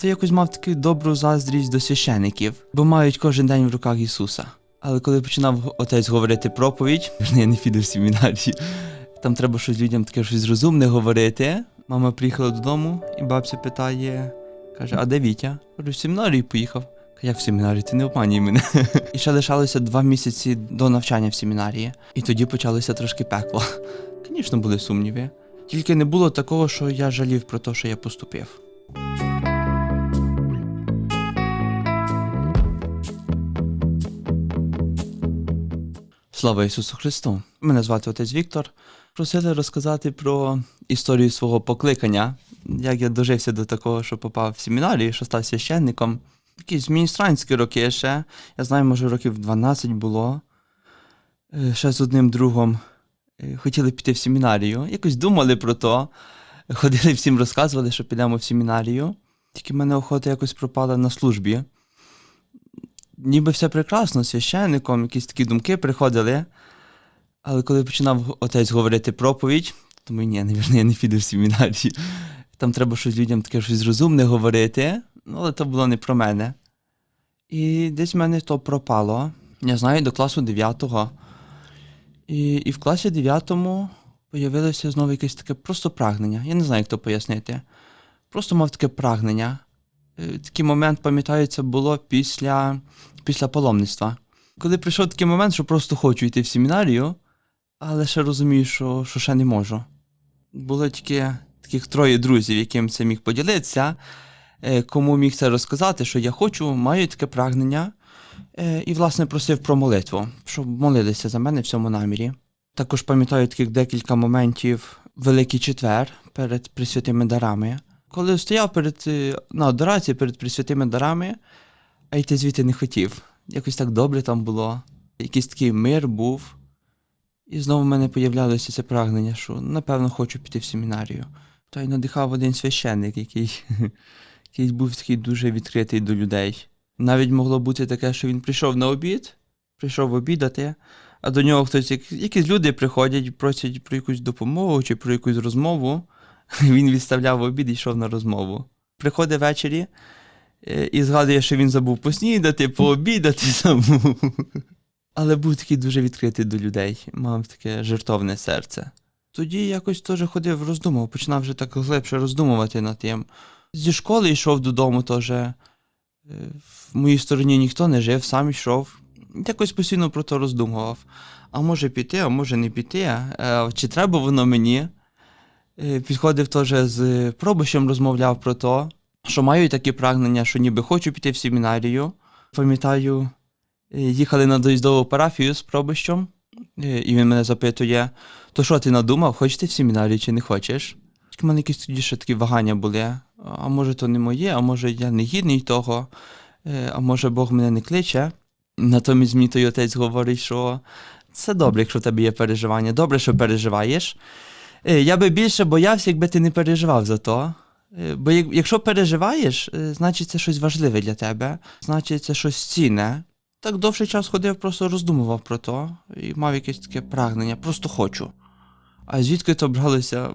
то якось мав таку добру заздрість до священиків, бо мають кожен день в руках Ісуса. Але коли починав отець говорити проповідь, я не піду в семінарії, там треба щось людям таке щось розумне говорити. Мама приїхала додому, і бабця питає, каже: А де Вітя? Кажу, в семінарію поїхав. Каже, Як в семінарію? Ти не обманюй мене. І ще лишалося два місяці до навчання в семінарії. І тоді почалося трошки пекло. Звісно, були сумніви. Тільки не було такого, що я жалів про те, що я поступив. Слава Ісусу Христу! Мене звати отець Віктор. Просили розказати про історію свого покликання, як я дожився до такого, що попав в семінарію, що став священником. Якісь міністранські роки ще. Я знаю, може, років 12 було. Е, Ще з одним другом е, хотіли піти в семінарію. Якось думали про то. Ходили всім розказували, що підемо в семінарію. Тільки в мене охота якось пропала на службі. Ніби все прекрасно, священником, якісь такі думки приходили. Але коли починав отець говорити проповідь, думаю, ні, навірно, я не піду в семінарію. Там треба щось людям таке щось розумне говорити, ну, але то було не про мене. І десь в мене то пропало. Я знаю, до класу 9-го. І, і в класі 9-му появилося знову якесь таке просто прагнення. Я не знаю, як то пояснити. Просто мав таке прагнення. Е, Такий момент, пам'ятаю, це було після, після паломництва. Коли прийшов такий момент, що просто хочу йти в семінарію, але ще розумію, що, що ще не можу. Було тільки таких троє друзів, яким це міг поділитися, е, кому міг це розказати, що я хочу, маю таке прагнення. Е, І, власне, просив про молитву, щоб молилися за мене в цьому намірі. Також пам'ятаю таких декілька моментів Великий четвер перед присвятими дарами. Коли стояв перед е, на адорації перед присвятими дарами, а йти звідти не хотів. Якось так добре там було. Якийсь такий мир був. І знову в мене появлялося це прагнення, що напевно хочу піти в семінарію. Та й надихав один священник, який, який був такий дуже відкритий до людей. Навіть могло бути таке, що він прийшов на обід, прийшов обідати, а до нього хтось, якісь люди приходять, просять про якусь допомогу чи про якусь розмову. Він відставляв обід і йшов на розмову. Приходить ввечері е, і згадує, що він забув поснідати, пообідати забув. Але був такий дуже відкритий до людей, мав таке жертовне серце. Тоді якось теж ходив, роздумував, починав вже так глибше роздумувати над тим. Зі школи йшов додому теж. е, В моїй стороні ніхто не жив, сам йшов. Якось постійно про то роздумував. А може піти, а може не піти, чи треба воно мені? Е, Підходив теж з пробищем, розмовляв про то, що маю такі прагнення, що ніби хочу піти в семінарію. Пам'ятаю, е, їхали на доїздову парафію з пробищем, е, і він мене запитує: то що ти надумав, хочеш ти в семінарію чи не хочеш? У мене якісь тоді ще такі вагання були. А може, то не моє, а може я не гідний того, е, а може Бог мене не кличе. Натомість мені той отець говорить, що це добре, якщо в тебе є переживання, добре, що переживаєш. Е, Я би більше боявся, якби ти не переживав за то. Е, Бо як- якщо переживаєш, е, значить це щось важливе для тебе, значить це щось цінне. Так довший час ходив, просто роздумував про то і мав якесь таке прагнення, просто хочу. А звідки то бралося,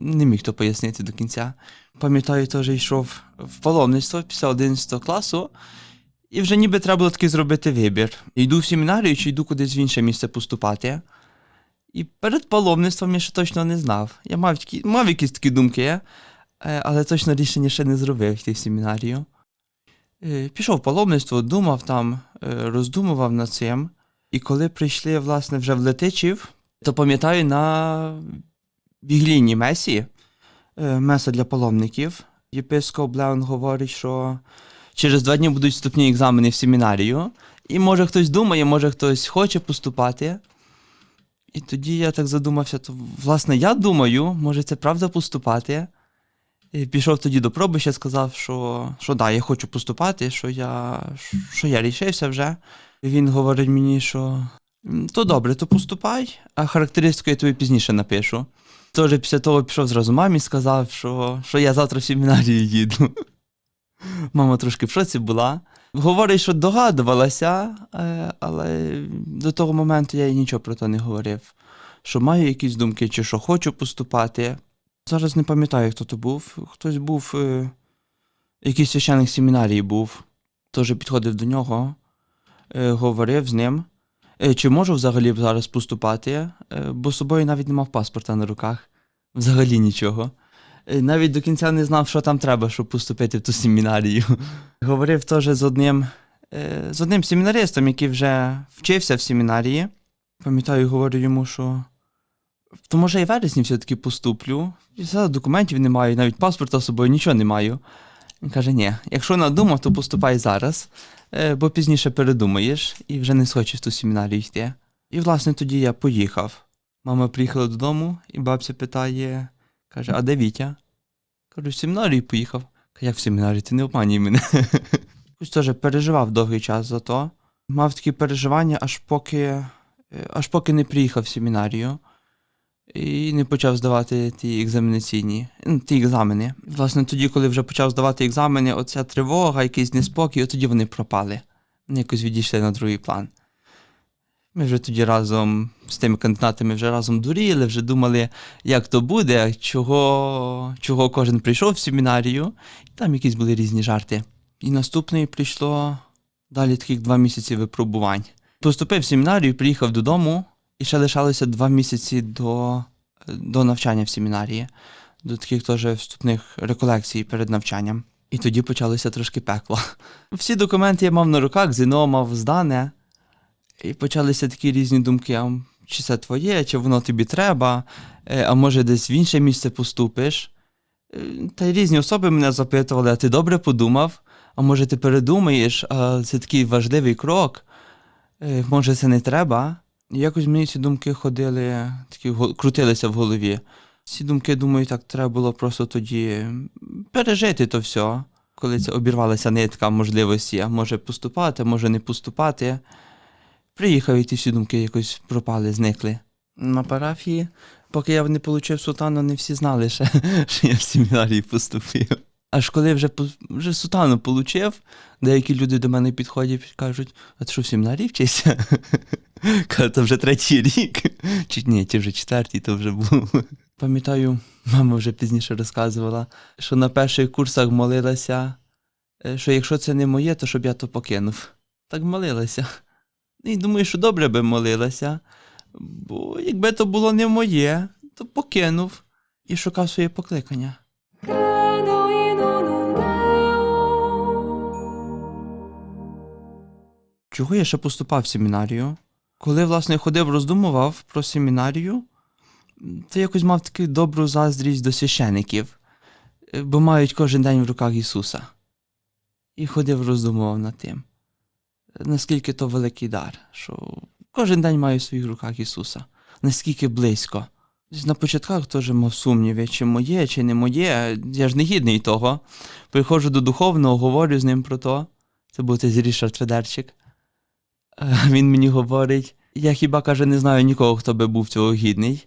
не міг то пояснити до кінця. Пам'ятаю, теж йшов в паломництво після 11 класу, і вже ніби треба було таки зробити вибір. Йду в семінарію чи йду кудись в інше місце поступати. І перед паломництвом я ще точно не знав. Я мав, такі, мав якісь такі думки, е, але точно рішення ще не зробив йти в семінарію. Е, Пішов в паломництво, думав там, е, роздумував над цим. І коли прийшли, власне, вже в Летичів, то пам'ятаю на віглійній месі, меса для паломників, єпископ Леон говорить, що через два дні будуть вступні екзамени в семінарію. І може хтось думає, може хтось хоче поступати. І тоді я так задумався, то власне я думаю, може це правда поступати. І пішов тоді до проби, ще сказав, що, що да, я хочу поступати, що я, що я рішився вже. І він говорить мені, що то добре, то поступай, а характеристику я тобі пізніше напишу. Тож після того пішов зразу мамі, сказав, що, що я завтра в семінарію їду. Мама трошки в шоці була. Говорить, що догадувалася, е, але до того моменту я їй нічого про це не говорив. Що маю якісь думки, чи що хочу поступати. Зараз не пам'ятаю, хто то був. Хтось був е, якийсь священик семінарії був, теж підходив до нього, е, говорив з ним, е, чи можу взагалі зараз поступати, бо з собою навіть не мав паспорта на руках, взагалі нічого. Е, Навіть до кінця не знав, що там треба, щоб поступити в ту семінарію. Говорив теж з одним, е, з одним семінаристом, який вже вчився в семінарії. Пам'ятаю, говорю йому, що то може і вересні все-таки поступлю. Все, документів не маю, навіть паспорта з собою нічого не маю. Він каже: ні, якщо надумав, то поступай зараз, е, бо пізніше передумаєш і вже не схочеш ту семінарію йти. І, власне, тоді я поїхав. Мама приїхала додому, і бабця питає, каже, а де Вітя? Кажу, в семінарію поїхав. Каже, як в семінарію, ти не обманюй мене. Якось теж переживав довгий час за то. Мав такі переживання, аж поки, аж поки не приїхав в семінарію і не почав здавати ті екзаменаційні, ну, ті екзамени. Власне, тоді, коли вже почав здавати екзамени, оця тривога, якийсь неспокій, от тоді вони пропали. Вони якось відійшли на другий план. Ми вже тоді разом з тими кандидатами вже разом дуріли, вже думали, як то буде, чого, чого кожен прийшов в семінарію, і там якісь були різні жарти. І наступний прийшло далі таких два місяці випробувань. Поступив в семінарію, приїхав додому, і ще лишалося два місяці до, до навчання в семінарії, до таких теж вступних реколекцій перед навчанням. І тоді почалося трошки пекло. Всі документи я мав на руках, ЗНО мав здане, і почалися такі різні думки: а чи це твоє, чи воно тобі треба, е, а може десь в інше місце поступиш. Е, Та й різні особи мене запитували, а ти добре подумав? А може ти передумаєш, а це такий важливий крок, Е, може це не треба? І якось мені ці думки ходили, такі крутилися в голові. Ці думки, думаю, так треба було просто тоді пережити то все, коли це обірвалася нитка можливості, а може поступати, може не поступати. Приїхав і ті всі думки якось пропали, зникли. На парафії, поки я не отримав сутану, не всі знали, ще, що я в семінарії поступив. Аж коли вже, вже сутану отримав, деякі люди до мене підходять і кажуть, а ти що в семінарії вчишся? Кажу, то вже третій рік. Чи ні, чи вже четвертий, то вже був. Пам'ятаю, мама вже пізніше розказувала, що на перших курсах молилася, е, що якщо це не моє, то щоб я то покинув. Так молилася. І думаю, що добре би молилася, бо якби то було не моє, то покинув і шукав своє покликання. Чого я ще поступав в семінарію? Коли, власне, ходив, роздумував про семінарію, то якось мав таку добру заздрість до священиків, бо мають кожен день в руках Ісуса. І ходив, роздумував над тим, наскільки то великий дар, що кожен день маю в своїх руках Ісуса, наскільки близько. На початках теж мав сумніви, чи моє, чи не моє. Я ж не гідний того. Приходжу до духовного, говорю з ним про то. Це був той Рішард Федерчик. Е, Він мені говорить: я хіба каже, не знаю нікого, хто би був цього гідний.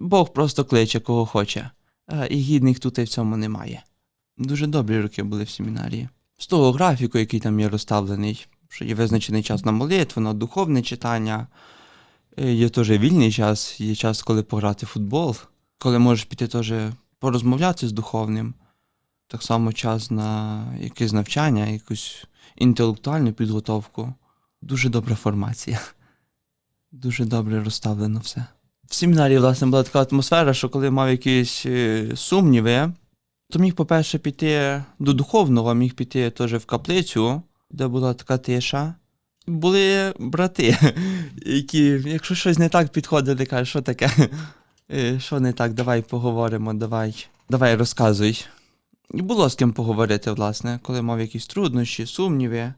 Бог просто кличе, кого хоче. Е, І гідних тут і в цьому немає. Дуже добрі роки були в семінарії. З того графіку, який там є розставлений, що є визначений час на молитву, на духовне читання. Е, Є теж вільний час, є час, коли пограти в футбол, коли можеш піти теж порозмовляти з духовним. Так само час на якесь навчання, якусь інтелектуальну підготовку. Дуже добра формація. Дуже добре розставлено все. В семінарі, власне, була така атмосфера, що коли мав якісь е, сумніви, то міг, по-перше, піти до духовного, міг піти теж в каплицю, де була така тиша. Були брати, які, якщо щось не так підходили, кажуть, що таке? Е, Що не так, давай поговоримо, давай, давай розказуй. І було з ким поговорити, власне, коли мав якісь труднощі, сумніви.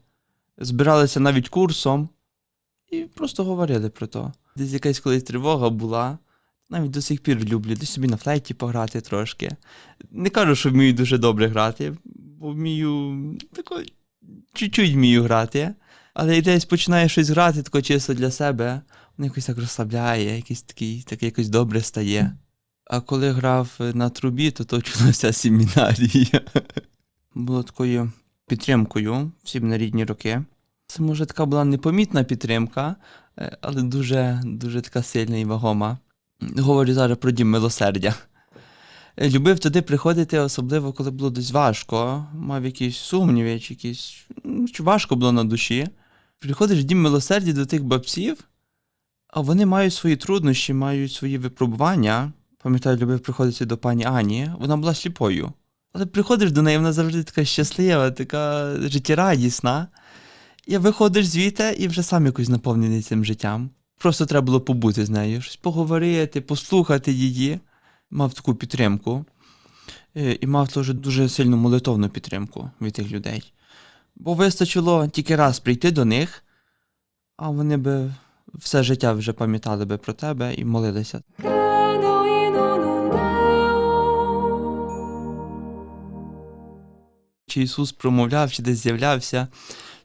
Збиралися навіть курсом і просто говорили про то. Десь якась колись тривога була. Навіть до сих пір люблю десь собі на флейті пограти трошки. Не кажу, що вмію дуже добре грати, бо вмію тако чуть-чуть вмію грати. Але і десь починаю щось грати тако чисто для себе, воно якось так розслабляє, якийсь такий, так якось добре стає. А коли грав на трубі, то точно вся семінарія. Було такою підтримкою в семінарідні роки. Це може така була непомітна підтримка, е, але дуже, дуже така сильна і вагома. Говорю зараз про дім милосердя. Е, Любив туди приходити, особливо коли було десь важко, мав якісь сумніви, чи якісь чи важко було на душі. Приходиш в дім милосердя до тих бабців, а вони мають свої труднощі, мають свої випробування. Пам'ятаю, любив приходити до пані Ані, вона була сліпою. Але приходиш до неї, вона завжди така щаслива, така життєрадісна. І виходиш звідти і вже сам якось наповнений цим життям. Просто треба було побути з нею, щось поговорити, послухати її. Мав таку підтримку. Е, І мав теж дуже сильну молитовну підтримку від тих людей. Бо вистачило тільки раз прийти до них, а вони би все життя вже пам'ятали би про тебе і молилися. Чи Ісус промовляв, чи десь з'являвся.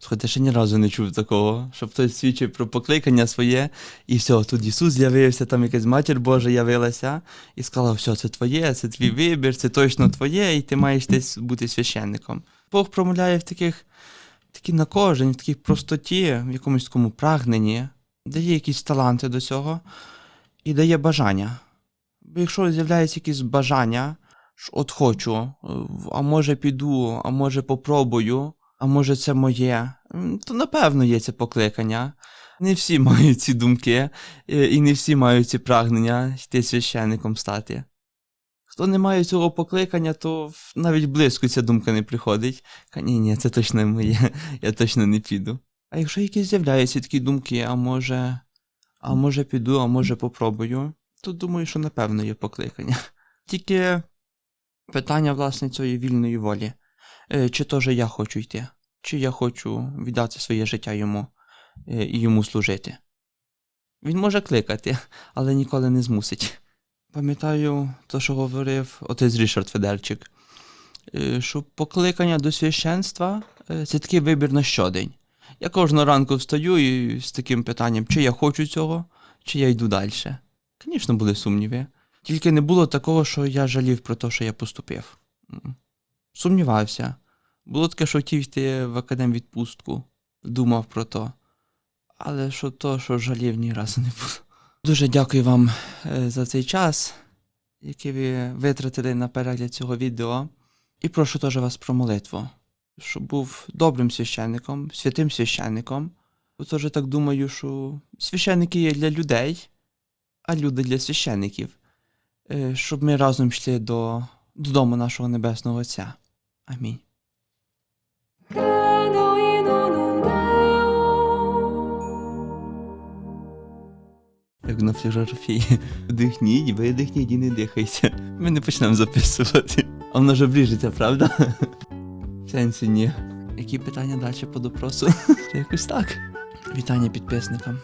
Слухайте, ще ні разу не чув такого, щоб хтось свідчив про покликання своє, і все, тут Ісус з'явився, там якась матір Божа явилася, і сказала, все, це твоє, це твій вибір, це точно твоє, і ти маєш десь бути священником. Бог промовляє в таких, такій на кожен, в такій простоті, в якомусь такому прагненні, дає якісь таланти до цього і дає бажання. Бо якщо з'являється якісь бажання, що от хочу, а може піду, а може попробую, а може це моє, то напевно є це покликання. Не всі мають ці думки, е, і не всі мають ці прагнення йти священником стати. Хто не має цього покликання, то навіть близько ця думка не приходить. Ні, ні, це точно моє, я точно не піду. А якщо якісь з'являються такі думки, а може, а може піду, а може попробую, то думаю, що напевно є покликання. Тільки питання, власне, цієї вільної волі. Е, Чи то же я хочу йти, чи я хочу віддати своє життя йому е, і йому служити. Він може кликати, але ніколи не змусить. Пам'ятаю те, що говорив отець Рішард Федерчик, е, що покликання до священства це такий вибір на щодень. Я кожного ранку встаю і з таким питанням, чи я хочу цього, чи я йду далі. Звісно, були сумніви. Тільки не було такого, що я жалів про те, що я поступив. Сумнівався. Було таке, що хотів йти в академвідпустку, думав про то. Але що то, що жалів ні разу не було. Дуже дякую вам е, за цей час, який ви витратили на перегляд цього відео. І прошу теж вас про молитву, щоб був добрим священником, святим священником. Бо теж так думаю, що священники є для людей, а люди для священників. Е, Щоб ми разом йшли до, додому нашого Небесного Отця. Амінь. Як на флюорографії. Вдихніть, видихніть і не дихайте. Ми не почнемо записувати. А воно ж обріжеться, правда? В Сенсі ні. Які питання далі по допросу? Якось так. Вітання підписникам.